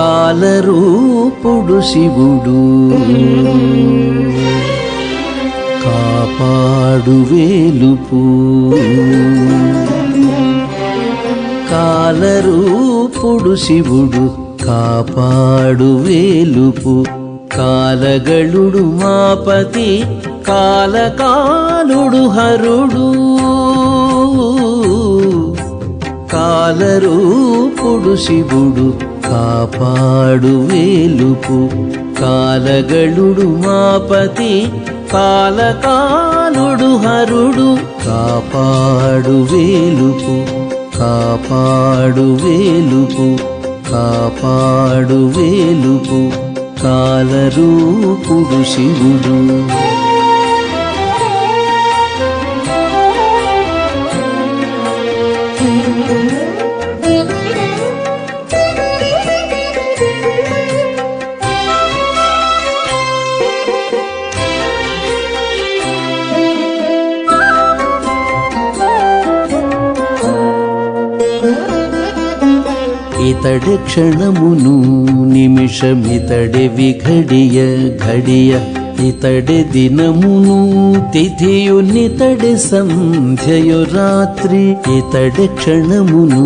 కాలరూపుడు శివుడు. కాపాడు వేలుపు. కాలరూపుడు శివుడు కాపాడు వేలుపు. కాలగళుడు మాపతి కాలకాలుడు హరుడు. కాలరూపుడు శివుడు కాపాడు వేలుపు కాలగళుడు మాపతి కాలకాలుడు హరుడు. కాపాడు వేలుపు కాపాడు వేలుపు కాపాడు వేలుపు కాలరూపుడు శివుడు. ఇతడి క్షణమును నిమిషమితడి విఘడియ ఘడియ ఇతడి దినమును తిథియు నితడి సంధ్యయు రాత్రి ఇతడి క్షణమును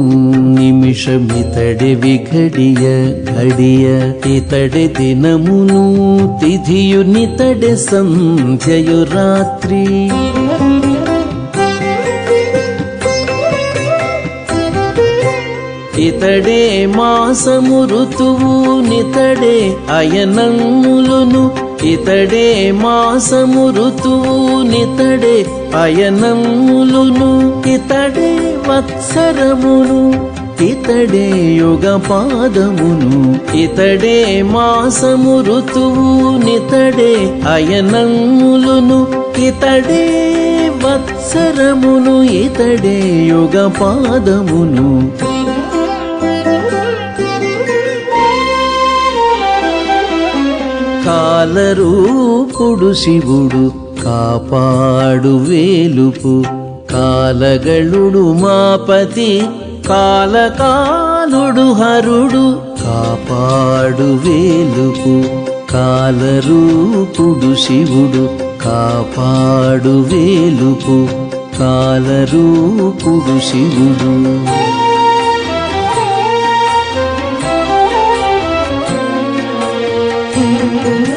నిమిషమితడి విఘడియ ఘడియ ఇతడి దినమును తిథియు నితడి సంధ్యయు రాత్రి ఇతడే మాసము ఋతువు నితడే అయనములును. ఇతడే మాసము ఋతువు నితడే అయనములును. ఇతడే వత్సరమును ఇతడే యుగ పాదమును ఇతడే మాసము ఋతువు నితడే అయనములును. ఇతడే వత్సరమును ఇతడే యుగ పాదమును కాలరూపుడు శివుడు కాపాడు వేలుపు. కాలగళుడు మాపతి కాలకాలుడు హరుడు కాపాడు వేలుపు. కాలరూపుడు శివుడు కాపాడు వేలుపు. కాలరూపుడు శివుడు. Thank you.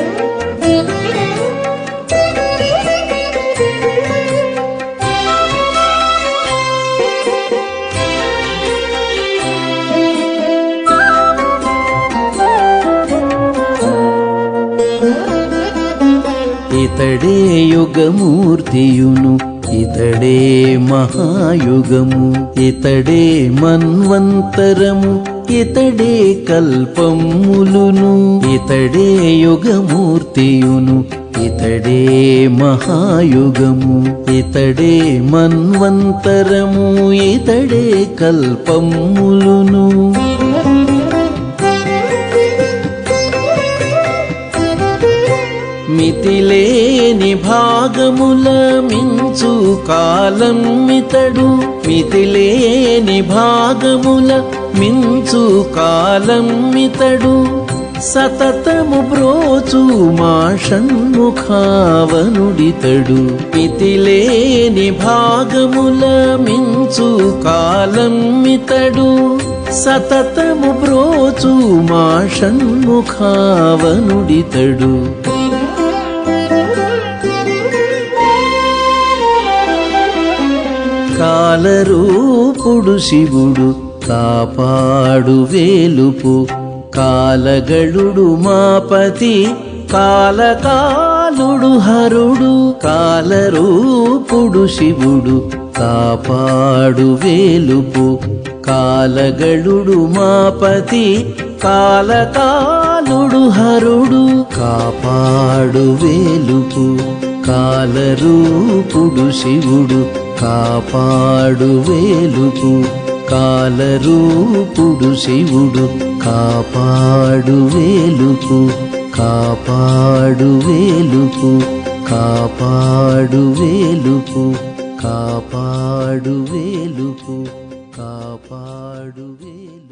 ఇతడే యుగమూర్తియును ఇతడే మహాయుగము ఇతడే మన్వంతరము ఇతడే కల్పములును ఇతడే యుగమూర్తియును ఇతడే మహాయుగము ఇతడే మన్వంతరము ఇతడే కల్పములును. మితిలేని భాగముల మించు కాలం మితడు మితిలేని భాగముల మించు కాలం మితడు సతతము బ్రోచు మాషణ్ముఖావనుడితడు మితిలేని భాగముల మించు కాలం మితడు సతతము బ్రోచు మాషణ్ముఖావనుడితడు కాలరూపుడు శివుడు కాపాడు వేలుపు. కాలగళుడు మాపతి కాలకాలుడు హరుడు. కాలరూపుడు శివుడు కాపాడు వేలుపు. కాలగళుడు మాపతి కాలకాలుడు హరుడు కాపాడు వేలుపు. కాలరూపుడు శివుడు కాపాడు వేలుపు కాలరూపుడు శివుడు. కాపాడు వేలుపు కాపాడు వేలుపు కాపాడు వేలుపు కాపాడు వేలుపు కాపాడు వేలు